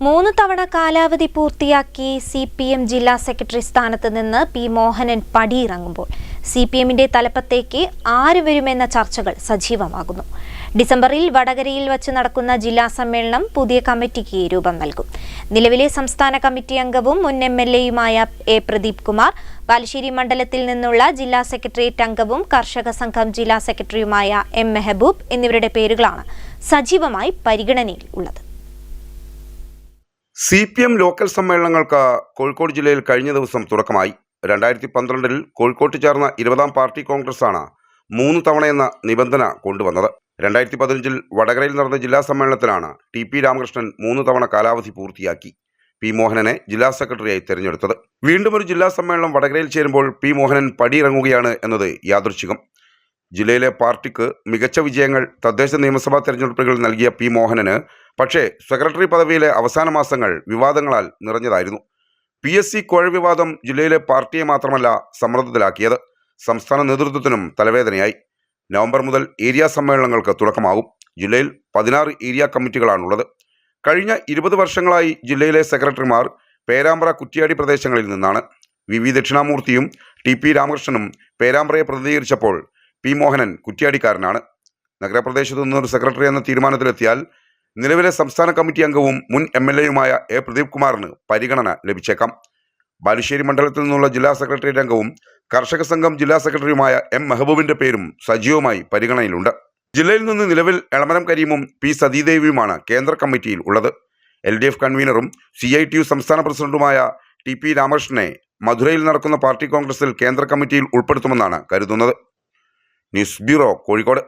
മൂന്ന് തവണ കാലാവധി പൂർത്തിയാക്കി സി പി എം ജില്ലാ സെക്രട്ടറി സ്ഥാനത്ത് നിന്ന് പി മോഹനൻ പടിയിറങ്ങുമ്പോൾ സി പി എമ്മിന്റെ തലപ്പത്തേക്ക് ആര് വരുമെന്ന ചർച്ചകൾ സജീവമാകുന്നു. ഡിസംബറിൽ വടകരയിൽ വച്ച് നടക്കുന്ന ജില്ലാ സമ്മേളനം പുതിയ കമ്മിറ്റിക്ക് രൂപം നൽകും. നിലവിലെ സംസ്ഥാന കമ്മിറ്റി അംഗവും മുൻ എം എൽ എയുമായ എ പ്രദീപ് കുമാർ ബാലുശ്ശേരി മണ്ഡലത്തിൽ നിന്നുള്ള ജില്ലാ സെക്രട്ടേറിയറ്റ് അംഗവും കർഷക സംഘം ജില്ലാ സെക്രട്ടറിയുമായ എം മെഹബൂബ് എന്നിവരുടെ പേരുകളാണ് സജീവമായി പരിഗണനയിൽ ഉള്ളത് സി പി എം ലോക്കൽ സമ്മേളനങ്ങൾക്ക് കോഴിക്കോട് ജില്ലയിൽ കഴിഞ്ഞ ദിവസം തുടക്കമായി. രണ്ടായിരത്തി പന്ത്രണ്ടിൽ കോഴിക്കോട്ട് ചേർന്ന ഇരുപതാം പാർട്ടി കോൺഗ്രസാണ് മൂന്ന് തവണയെന്ന നിബന്ധന കൊണ്ടുവന്നത്. രണ്ടായിരത്തി പതിനഞ്ചിൽ വടകരയിൽ നടന്ന ജില്ലാ സമ്മേളനത്തിലാണ് ടി പി രാമകൃഷ്ണൻ മൂന്ന് തവണ കാലാവധി പൂർത്തിയാക്കി. പി മോഹനനെ ജില്ലാ സെക്രട്ടറിയായി തെരഞ്ഞെടുത്തത്. വീണ്ടും ഒരു ജില്ലാ സമ്മേളനം വടകരയിൽ ചേരുമ്പോൾ പി മോഹനൻ പടിയിറങ്ങുകയാണ് എന്നത് യാദൃച്ഛികം ജില്ലയിലെ പാർട്ടിക്ക് മികച്ച വിജയങ്ങൾ തദ്ദേശ നിയമസഭാ തെരഞ്ഞെടുപ്പുകളിൽ നൽകിയ പി മോഹനന് പക്ഷേ സെക്രട്ടറി പദവിയിലെ അവസാന മാസങ്ങൾ വിവാദങ്ങളാൽ നിറഞ്ഞതായിരുന്നു. പി എസ് സി കോഴ വിവാദം ജില്ലയിലെ പാർട്ടിയെ മാത്രമല്ല സമ്മർദ്ദത്തിലാക്കിയത്. സംസ്ഥാന നേതൃത്വത്തിനും തലവേദനയായി. നവംബർ മുതൽ ഏരിയ സമ്മേളനങ്ങൾക്ക് തുടക്കമാകും. ജില്ലയിൽ പതിനാറ് ഏരിയ കമ്മിറ്റികളാണുള്ളത്. കഴിഞ്ഞ ഇരുപത് വർഷങ്ങളായി ജില്ലയിലെ സെക്രട്ടറിമാർ പേരാമ്പ്ര കുറ്റിയാടി പ്രദേശങ്ങളിൽ നിന്നാണ്. വി വി ദക്ഷിണാമൂർത്തിയും ടി പി രാമകൃഷ്ണനും പേരാമ്പ്രയെ പ്രതിനിധീകരിച്ചപ്പോൾ പി മോഹനൻ കുറ്റ്യാടിക്കാരനാണ്. നഗരപ്രദേശത്തു നിന്നൊരു സെക്രട്ടറി എന്ന തീരുമാനത്തിലെത്തിയാൽ നിലവിലെ സംസ്ഥാന കമ്മിറ്റി അംഗവും മുൻ എം എൽ എയുമായ എ പ്രദീപ് കുമാറിന് പരിഗണന ലഭിച്ചേക്കാം. ബാലുശ്ശേരി മണ്ഡലത്തിൽ നിന്നുള്ള ജില്ലാ സെക്രട്ടേറിയറ്റ് അംഗവും കർഷക സംഘം ജില്ലാ സെക്രട്ടറിയുമായ എം മെഹബൂബിന്റെ പേരും സജീവമായി പരിഗണനയിലുണ്ട്. ജില്ലയിൽ നിന്ന് നിലവിൽ എളമരം കരീമും പി സതീദേവിയുമാണ് കേന്ദ്ര കമ്മിറ്റിയിൽ ഉള്ളത്. എൽ ഡി എഫ് കൺവീനറും സി ഐ ടി യു സംസ്ഥാന പ്രസിഡന്റുമായ ടി പി രാമകൃഷ്ണനെ മധുരയിൽ നടക്കുന്ന പാർട്ടി കോൺഗ്രസിൽ കേന്ദ്ര കമ്മിറ്റിയിൽ ഉൾപ്പെടുത്തുമെന്നാണ് കരുതുന്നത്. News bureau Kozhikode